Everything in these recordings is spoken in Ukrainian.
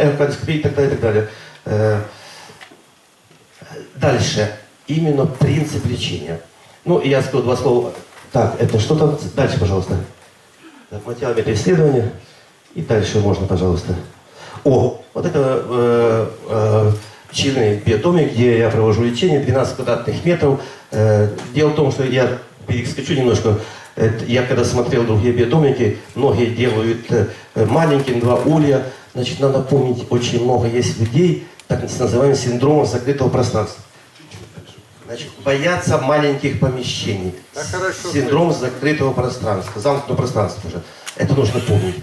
эхокардиоскопии и так далее, и так далее. Э, Дальше. Именно принцип лечения. Ну, я скажу два слова. Так, это что там? Дальше, пожалуйста. Материал исследования. И дальше можно, пожалуйста. О, вот это э, э, биодомик, где я провожу лечение, 12 квадратных метров. Э, дело в том, что я перескочу немножко. Это я когда смотрел другие биодомики, многие делают э, маленькие, два улья. Значит, надо помнить, очень много есть людей, так называемых синдромов закрытого пространства. Значит, боятся маленьких помещений. Да хорошо. Синдром закрытого пространства, замкнутого пространства уже. Это нужно помнить.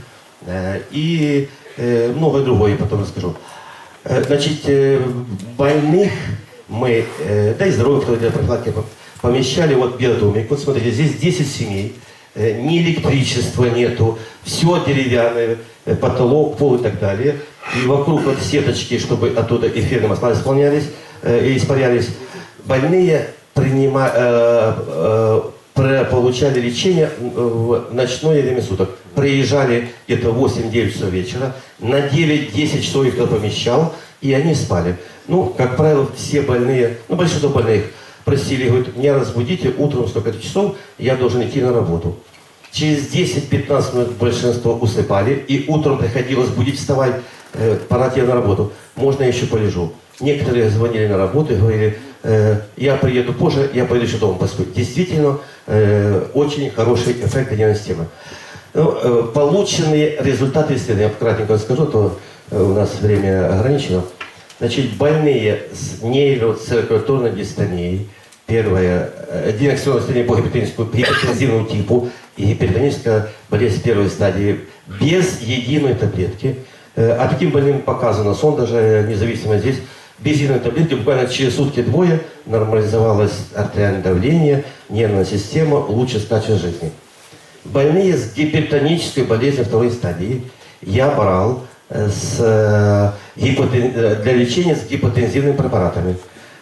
Э, И э, многое другое я потом расскажу. Э, Значит, э, больных мы, э, да и здоровых, кто для профилактики помещали вот биодомик. Вот смотрите, здесь 10 семей, э, ни электричества нету, все деревянное, э, потолок, пол и так далее. И вокруг вот сеточки, чтобы оттуда эфирные масла исполнялись, э, испарялись. Больные принима, э, э, получали лечение в ночное время суток. Приезжали где-то 8-9 часов вечера, на 9-10 часов их помещал, и они спали. Ну, как правило, все больные, ну, большинство больных просили, говорят, меня разбудите утром столько часов, я должен идти на работу. Через 10-15 минут большинство усыпали, и утром приходилось будить, вставать, э, пора тебе на работу. Можно я еще полежу. Некоторые звонили на работу и говорили, э, я приеду позже, я пойду еще дома посплю. Действительно, э, очень хороший эффект нервной системы. Ну, э, полученные результаты исследования, я кратенько скажу, то э, у нас время ограничено. Значит, больные с нейроциркуляторной дистонией, первое, э, по гипертоническому- гипертензивному типу и гипертоническая болезнь первой стадии без единой таблетки. Э, А таким больным показано сон, даже независимо здесь, без единой таблетки, буквально через сутки-двое нормализовалось артериальное давление, нервная система, улучшилось качество жизни. Больные с гипертонической болезнью второй стадии я брал э, с, э, гипотен- э, для лечения с гипотензивными препаратами.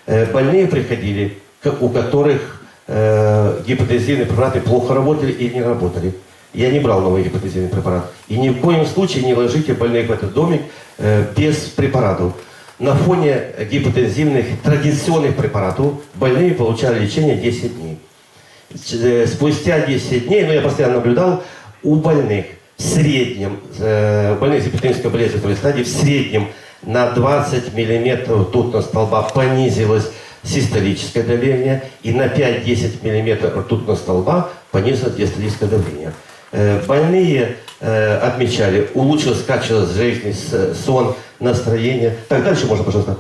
Э, Больные приходили, у которых э, гипотензивные препараты плохо работали или не работали. Я не брал новый гипотензивный препарат. И ни в коем случае не ложите больных в этот домик э, без препаратов. На фоне гипотензивных традиционных препаратов больные получали лечение 10 дней. Э, спустя 10 дней, ну я постоянно наблюдал, у больных в среднем, э, больных с гипертонической болезнью второй стадии, в среднем на 20 миллиметров ртутного столба понизилось систолическое давление, и на 5-10 миллиметров ртутного столба понизилось диастолическое давление. Э, Больные э, отмечали, улучшилось качество жизни, сон, настроение. Так, дальше можно, пожалуйста.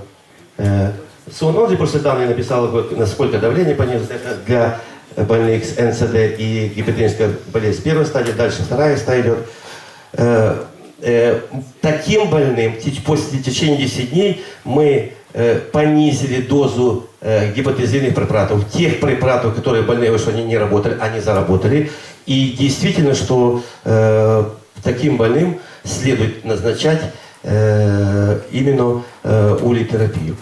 Э, Сон, он здесь просто данные написал, насколько давление понизилось. Для больных с НСД и гипертонической болезнь первой стадии, дальше вторая стадия идет. Э, э, Таким больным в теч- после течения 10 дней мы э, понизили дозу э, гипотензивных препаратов. Тех препаратов, которые больные, что они не работали, они заработали. И действительно, что э, таким больным следует назначать э, именно э, улитерапию.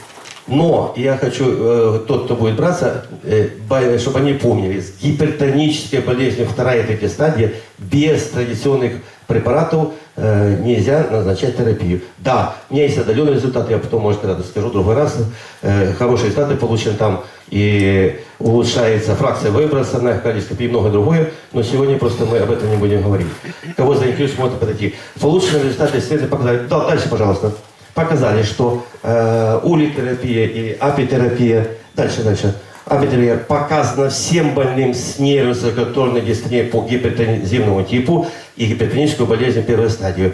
Но я хочу, э, тот, кто будет браться, э, бо- чтобы они помнили, с гипертонической болезнью вторая и третья стадия без традиционных препаратов э, нельзя назначать терапию. Да, у меня есть отдаленный результат, я потом, может, когда-то скажу в другой раз. Э, хорошие результаты получены там, и улучшается фракция выброса на кардиоскопии и многое другое, но сегодня просто мы об этом не будем говорить. Кого заинтересует, может подойти. Полученные результаты исследования показали. Да, дальше, пожалуйста Показали, что э, улитерапия и апитерапия, дальше, дальше, апитерапия показана всем больным с нейроциркуляторной дистонией по гипертензивному типу и гипертоническую болезнь первой стадии.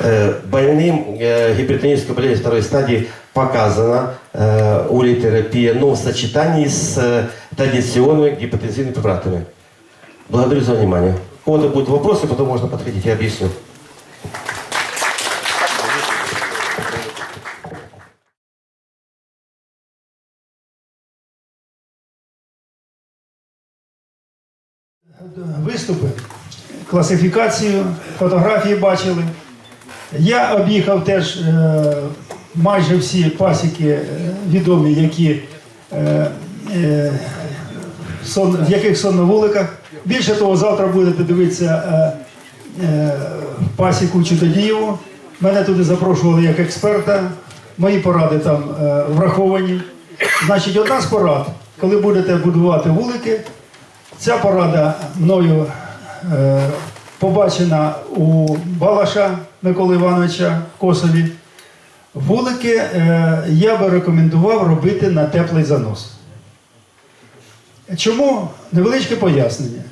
Э, больным э, гипертонической болезнью второй стадии показана э, улитерапия, но в сочетании с э, традиционными гипертензивными препаратами. Благодарю за внимание. Кого-то будут вопросы, потом можно подходить, я объясню. Класифікацію, фотографії бачили. Я об'їхав теж е, майже всі пасіки е, відомі, які, е, в яких сон на вуликах. Більше того, завтра будете дивитися пасіку Чудодієву. Мене туди запрошували як експерта. Мої поради там враховані. Значить, одна з порад, коли будете будувати вулики, ця порада мною побачена у Балаша Миколи Івановича в Косові. Вулики е, я би рекомендував робити на теплий занос. Чому? Невеличке пояснення.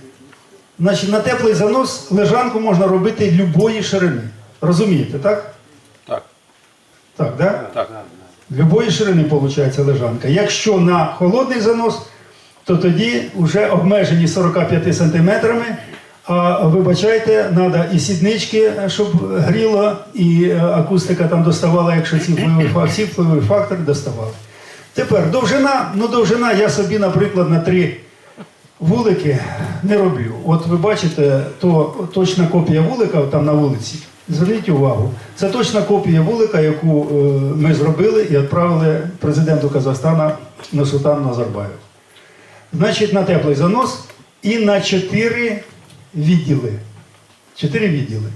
Значить, на теплий занос лежанку можна робити любої ширини. Розумієте, так? Так. Так, да? Так. Любої ширини виходить лежанка. Якщо на холодний занос, то тоді вже обмежені 45 сантиметрами. А вибачайте, треба і сіднички, щоб гріло, і е, акустика там доставала, якщо ці впливові фактори, доставали. Тепер довжина, ну довжина я собі, наприклад, на три вулики не роблю. От ви бачите, то точна копія вулика там на вулиці. Зверніть увагу, це точна копія вулика, яку е, ми зробили і відправили президенту Казахстана Нурсултану Назарбаєву. Значить, на теплий занос і на чотири відділи. Чотири відділи.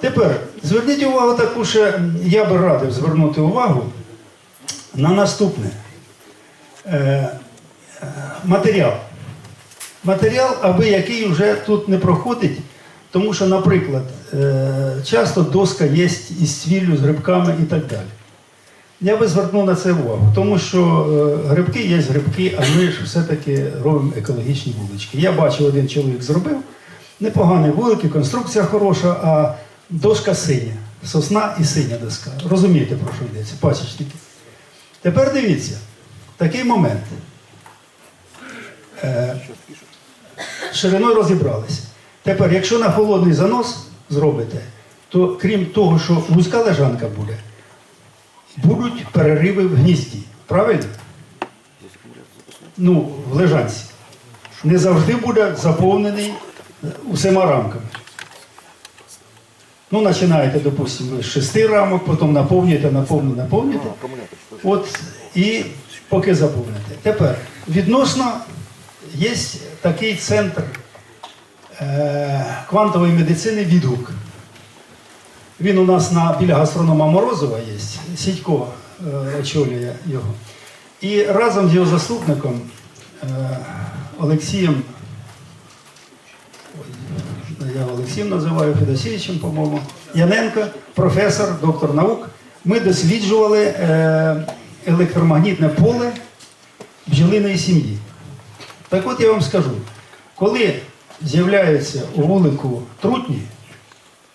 Тепер зверніть увагу таку ще, я би радив звернути увагу на наступне. Е, е, матеріал. Матеріал, аби який вже тут не проходить, тому що, наприклад, е, часто доска є із цвіллю, з грибками і так далі. Я би звернув на це увагу, тому що е, грибки є грибки, а ми ж все-таки робимо екологічні вулички. Я бачив, один чоловік зробив непогані вулики, конструкція хороша, а дошка синя. Сосна і синя доска. Розумієте, про що йдеться, пасічники. Тепер дивіться, такий момент. Е, шириною розібралися. Тепер, якщо на холодний занос зробите, то крім того, що вузька лежанка буде, будуть перериви в гнізді. Правильно? Ну, в лежанці. Не завжди буде заповнений усіма рамками. Ну, починаєте, допустимо, з шести рамок, потім наповнюєте, наповнюєте, наповнюєте. От і поки заповните. Тепер відносно є такий центр е, квантової медицини відгук. Він у нас на, біля гастронома Морозова є, Сідько е, очолює його. І разом з його заступником е, Олексієм, я його Олексієм називаю Федосійовичем, по-моєму, Яненко, професор, доктор наук, ми досліджували е, електромагнітне поле бджолиної сім'ї. Так от я вам скажу, коли з'являється у вулику трутні,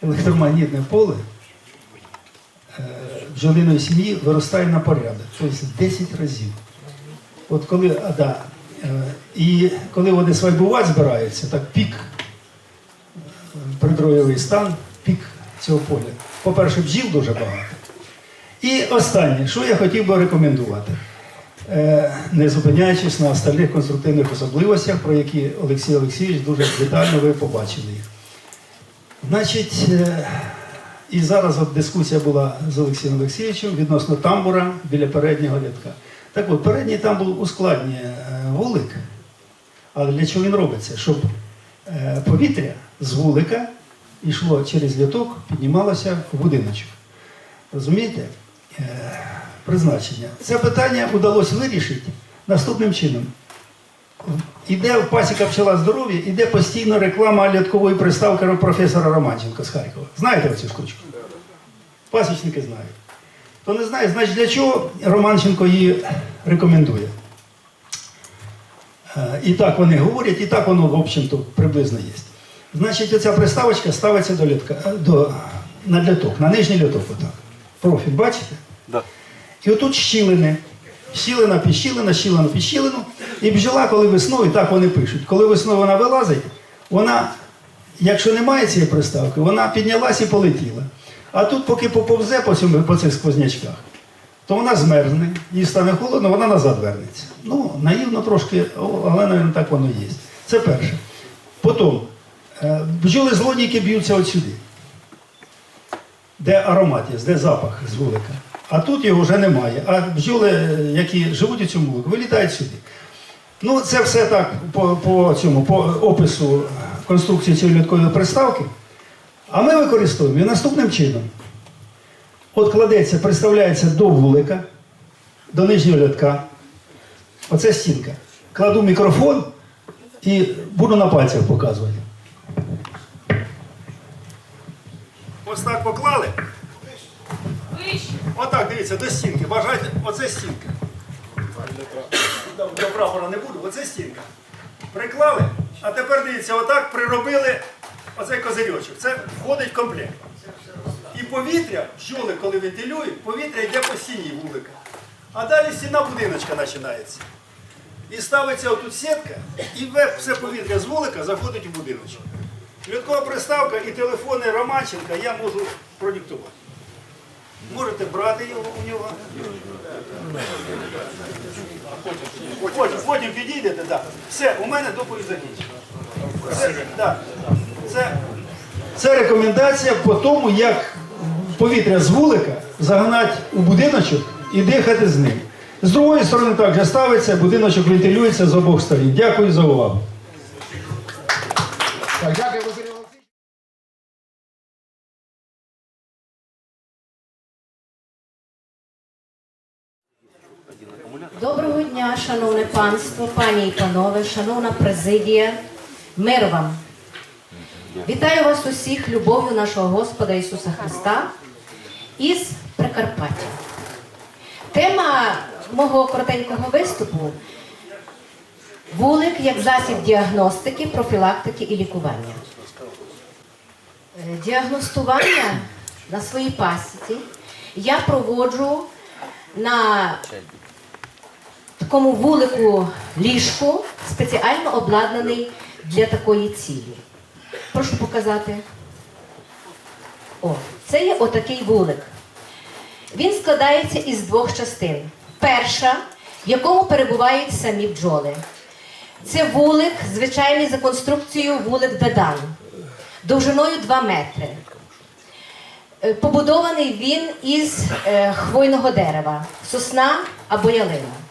електромагнітне поле е, бджолиної сім'ї виростає на порядок, тобто 10 разів. От коли, а, да, е, і коли вони свайбувати збираються, так пік, придроєвий стан, пік цього поля. По-перше, бджіл дуже багато. І останнє, що я хотів би рекомендувати, Е, не зупиняючись на остальних конструктивних особливостях, про які Олексій Олексійович дуже детально ви побачили їх. Значить, е, і зараз от дискусія була з Олексієм Олексійовичем відносно тамбура біля переднього рядка. Так от, передній тамбур ускладнює е, вулик, але для чого він робиться? Щоб повітря з вулика йшло через літок, піднімалося в будиночок. Розумієте? Е, Призначення. Це питання вдалося вирішити наступним чином. Іде пасіка пчела здоров'я, іде постійно реклама ляткової приставки професора Романченка з Харкова. Знаєте оцю штучку? Пасічники знають. Хто не знає, значить для чого Романченко її рекомендує. Е, І так вони говорять, і так воно, в общем-то, приблизно є. Значить, оця приставочка ставиться до лятка, е, до, на ляток, на нижній ляток. Отак. Профіль, бачите? Да. І отут щілини. Щілина під щілина, щілина під щілину. І бджола, коли весною, так вони пишуть, коли весною вона вилазить, вона, якщо немає цієї приставки, вона піднялась і полетіла. А тут, поки поповзе по, цьому, по цих сквознячках, то вона змерзне, їй стане холодно, вона назад вернеться. Ну, наївно трошки, але, мабуть, так воно є. Це перше. Потім, бджоли злодійки б'ються от сюди де аромат є, де запах з вулика. А тут його вже немає. А бджоли, які живуть у цьому вулику, вилітають сюди. Ну, це все так по, по цьому, по опису конструкції цієї літкової приставки. А ми використовуємо її наступним чином. от кладеться, приставляється до вулика, до нижнього рядка. Оце стінка. Кладу мікрофон і буду на пальцях показувати. Ось так поклали. Отак, дивіться, до стінки. Бажайте, оце стінка. До, прапора не буду, оце стінка. Приклали, а тепер дивіться, отак приробили оцей козирьочок. Це входить в комплект. І повітря, бджоли, коли вентилюють, повітря йде по стіні вулика. А далі стіна будиночка починається. І ставиться отут сітка, і все повітря з вулика заходить у будиночок. Льоткова приставка і телефони Романченка я можу продиктувати. Можете брати його у нього. Потім, потім підійдете, так. Все, у мене доповідь закінчена. Це, да. це, це рекомендація по тому, як повітря з вулика загнати у будиночок і дихати з ним. З другої сторони також ставиться, будиночок вентилюється з обох сторін. Дякую за увагу. Так, Доброго дня, шановне панство, пані і панове, шановна президія, мир вам. Вітаю вас усіх любов'ю нашого Господа Ісуса Христа із Прикарпаття. Тема мого коротенького виступу вулик як засіб діагностики, профілактики і лікування. Е, Діагностування на своїй пасіці я проводжу на такому вулику ліжку, спеціально обладнаний для такої цілі. Прошу показати. О, це є отакий вулик. Він складається із двох частин. Перша, в якому перебувають самі бджоли. Це вулик, звичайний за конструкцією вулик Бедан, довжиною 2 метри. Е, Побудований він із е, хвойного дерева, сосна або ялина.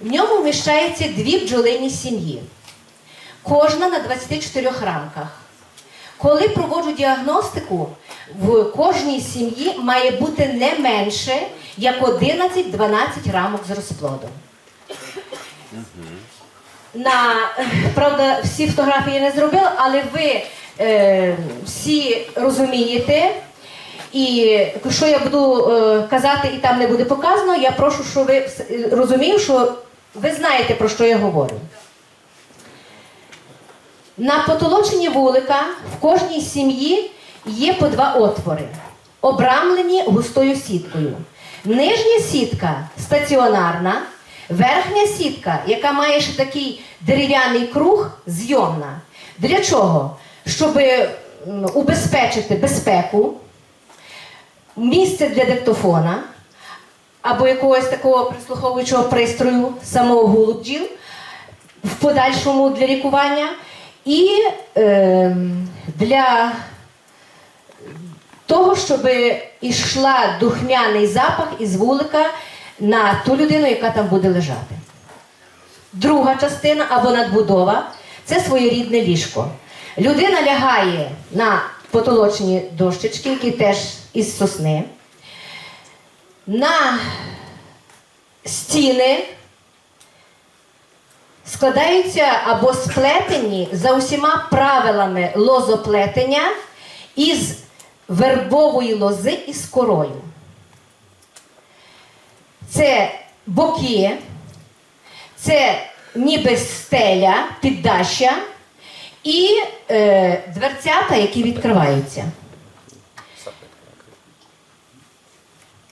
В ньому вміщається дві бджолині сім'ї, кожна на 24 рамках. Коли проводжу діагностику, в кожній сім'ї має бути не менше як 11-12 рамок з розплодом. На, правда, всі фотографії я не зробила, але ви е, всі розумієте. І що я буду е, казати і там не буде показано, я прошу, щоб ви вс- що ви знаєте, про що я говорю. На потолоченні вулика в кожній сім'ї є по два отвори, обрамлені густою сіткою. Нижня сітка стаціонарна, верхня сітка, яка має ще такий дерев'яний круг, зйомна. Для чого? Щоб убезпечити безпеку, місце для диктофона або якогось такого прислуховуючого пристрою самого гулу бджіл в подальшому для лікування, і е, для того, щоб ішла духмяний запах із вулика на ту людину, яка там буде лежати. Друга частина або надбудова це своєрідне ліжко. Людина лягає на потолочні дощечки, які теж із сосни. На стіни складаються або сплетені за усіма правилами лозоплетення із вербової лози із корою. Це боки, це ніби стеля, піддаща і е, дверцята, які відкриваються.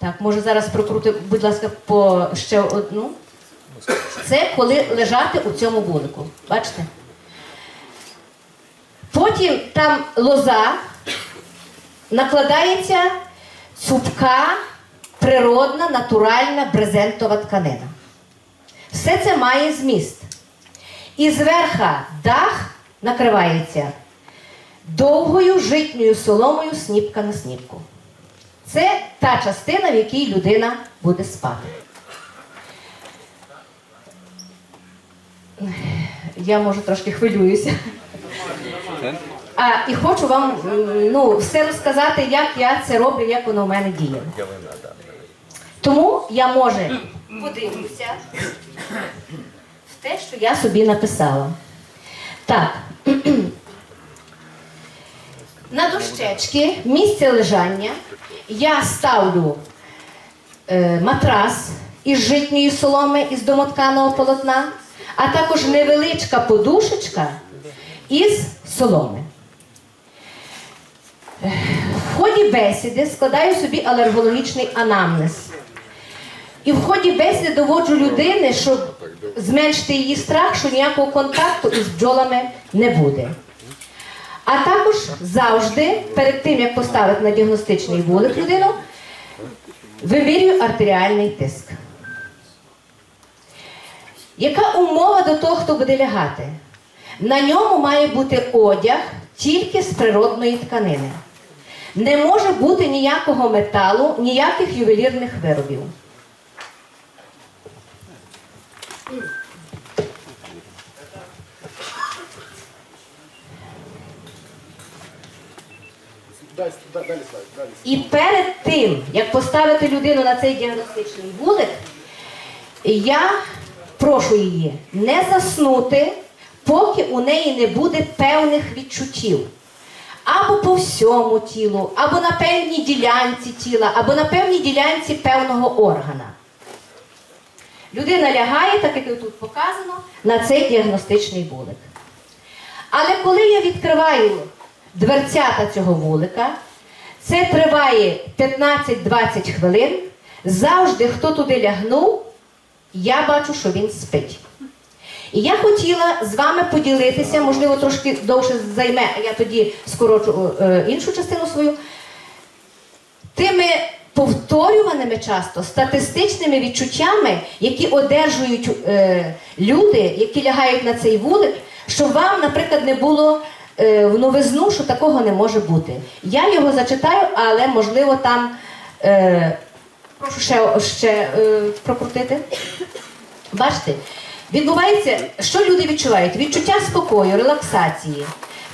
Так, може зараз прокрути, будь ласка, по ще одну. Це коли лежати у цьому вулику. Бачите? Потім там лоза накладається цупка, природна, натуральна брезентова тканина. Все це має зміст. І зверха дах накривається довгою житньою соломою сніпка на сніпку. Це та частина, в якій людина буде спати. Я може трошки хвилююся. А, і хочу вам ну, все розказати, як я це роблю, як воно в мене діє. Тому я може подивлюся в те, що я собі написала. Так. На дощечки, місце лежання, я ставлю е, матрас із житньої соломи із домотканого полотна, а також невеличка подушечка із соломи. В ході бесіди складаю собі алергологічний анамнез. І в ході бесіди доводжу людини, щоб зменшити її страх, що ніякого контакту із бджолами не буде. А також завжди, перед тим як поставити на діагностичний вулик людину, вимірюю артеріальний тиск. Яка умова до того, хто буде лягати? На ньому має бути одяг тільки з природної тканини. Не може бути ніякого металу, ніяких ювелірних виробів. І перед тим, як поставити людину на цей діагностичний вулик, я прошу її не заснути, поки у неї не буде певних відчуттів. Або по всьому тілу, або на певній ділянці тіла, або на певній ділянці певного органа. Людина лягає, так як тут показано, на цей діагностичний вулик. Але коли я відкриваю дверцята цього вулика, це триває 15-20 хвилин. Завжди, хто туди лягнув, я бачу, що він спить. І я хотіла з вами поділитися, можливо, трошки довше займе, а я тоді скорочу е, іншу частину свою, тими повторюваними часто статистичними відчуттями, які одержують е, люди, які лягають на цей вулик, щоб вам, наприклад, не було в новизну, що такого не може бути. Я його зачитаю, але можливо там е, прошу ще, ще е, прокрутити. Бачите, відбувається, що люди відчувають? Відчуття спокою, релаксації,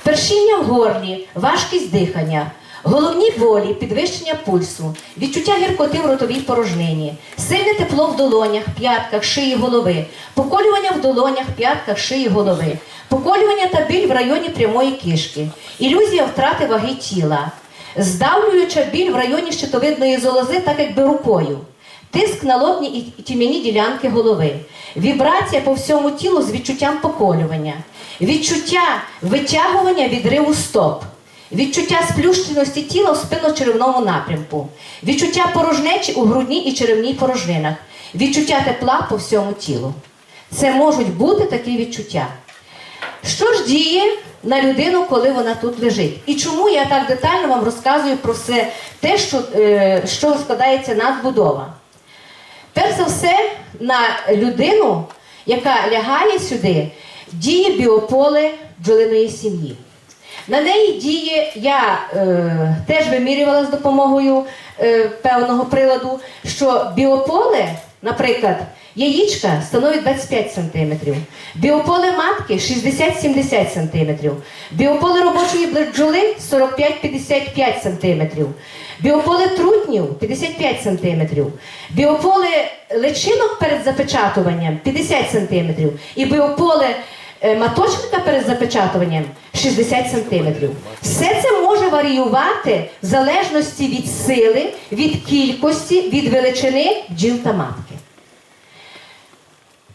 першіння в горлі, важкість дихання, головні болі, підвищення пульсу, відчуття гіркоти в ротовій порожнині, сильне тепло в долонях, п'ятках, шиї голови, поколювання в долонях, п'ятках, шиї голови, поколювання та біль в районі прямої кишки, ілюзія втрати ваги тіла, здавлююча біль в районі щитовидної золози, так якби рукою. Тиск на лобні і тім'яні ділянки голови, вібрація по всьому тілу з відчуттям поколювання, відчуття витягування відриву стоп, відчуття сплющеності тіла в спинно-черевному напрямку, відчуття порожнечі у грудній і черевній порожнинах, відчуття тепла по всьому тілу. Це можуть бути такі відчуття. Що ж діє на людину, коли вона тут лежить? І чому я так детально вам розказую про все те, що, е, з складається надбудова? Перш за все, на людину, яка лягає сюди, діє біополе бджолиної сім'ї. На неї діє, я е, теж вимірювала з допомогою е, певного приладу, що біополе, наприклад, яєчка становить 25 см, біополе матки 60-70 см, біополе робочої бджоли 45-55 см, біополе трутнів 55 см, біополе личинок перед запечатуванням 50 см і біополе маточника перед запечатуванням 60 см. Все це може варіювати в залежності від сили, від кількості, від величини бджіл та матки.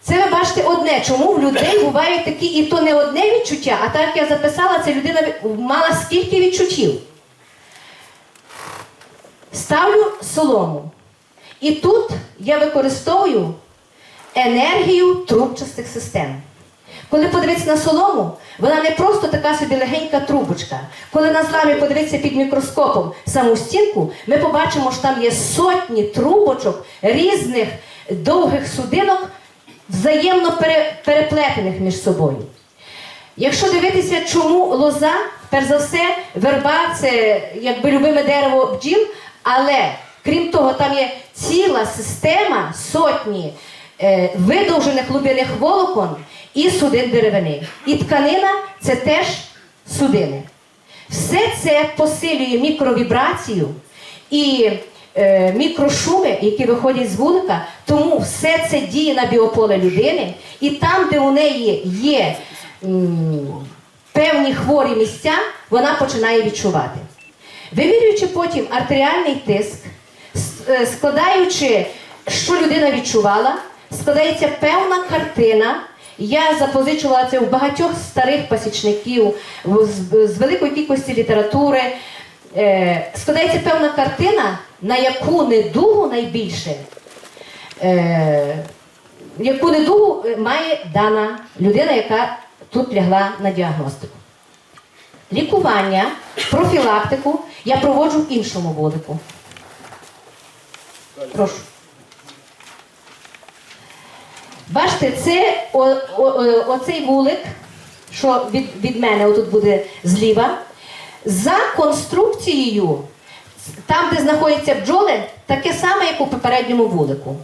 Це ви бачите одне, чому в людей бувають такі, і то не одне відчуття, а так як я записала, це людина мала скільки відчуттів. Ставлю солому. І тут я використовую енергію трубчастих систем. Коли подивитися на солому, вона не просто така собі легенька трубочка. Коли на зламі подивитися під мікроскопом саму стінку, ми побачимо, що там є сотні трубочок різних довгих судинок, взаємно переплетених між собою. Якщо дивитися, чому лоза, перш за все, верба це якби любиме дерево бджіл, але крім того, там є ціла система сотні видовжених глубинних волокон і судин деревини. І тканина це теж судини. Все це посилює мікровібрацію і е, мікрошуми, які виходять з вулика, тому все це діє на біополе людини, і там, де у неї є певні хворі місця, вона починає відчувати. Вимірюючи потім артеріальний тиск, е, складаючи, що людина відчувала, складається певна картина. Я запозичувала це у багатьох старих пасічників, з, великої кількості літератури. Е, складається певна картина, на яку недугу найбільше, е, яку недугу має дана людина, яка тут лягла на діагностику. Лікування, профілактику я проводжу в іншому вулику. Прошу. Бачите, це о, о, оцей вулик, що від, від мене отут буде зліва. За конструкцією, там, де знаходяться бджоли, таке саме, як у попередньому вулику.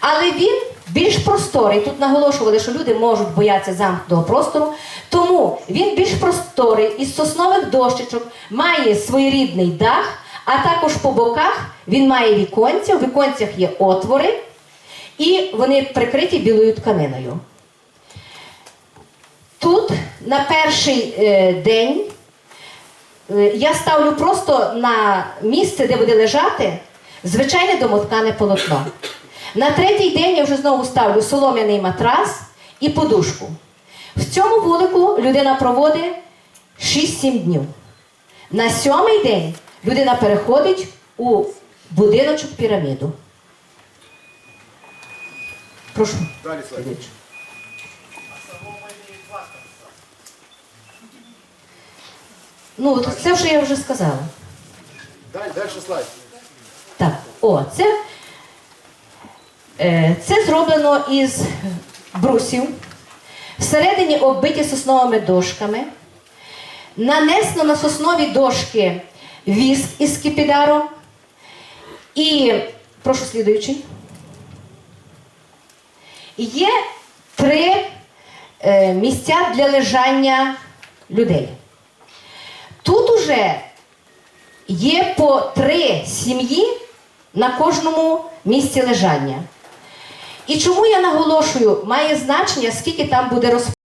Але він більш просторий. Тут наголошували, що люди можуть боятися замкнутого простору. Тому він більш просторий, із соснових дощечок, має своєрідний дах, а також по боках він має віконця, в віконцях є отвори, і вони прикриті білою тканиною. Тут на перший е, день е, я ставлю просто на місце, де буде лежати, звичайне домоткане полотно. На третій день я вже знову ставлю солом'яний матрас і подушку. В цьому вулику людина проводить 6-7 днів. На сьомий день людина переходить у будиночок піраміду. Прошу. Далі слайд. Ну, от це вже я вже сказала. Далі, далі слайд. Так, о, це, е, це зроблено із брусів. Всередині оббиті сосновими дошками. Нанесено на соснові дошки віск із скипідаром. І, прошу слідуючий. Є три е, місця для лежання людей. Тут уже є по три сім'ї на кожному місці лежання. І чому я наголошую, має значення, скільки там буде розподілено.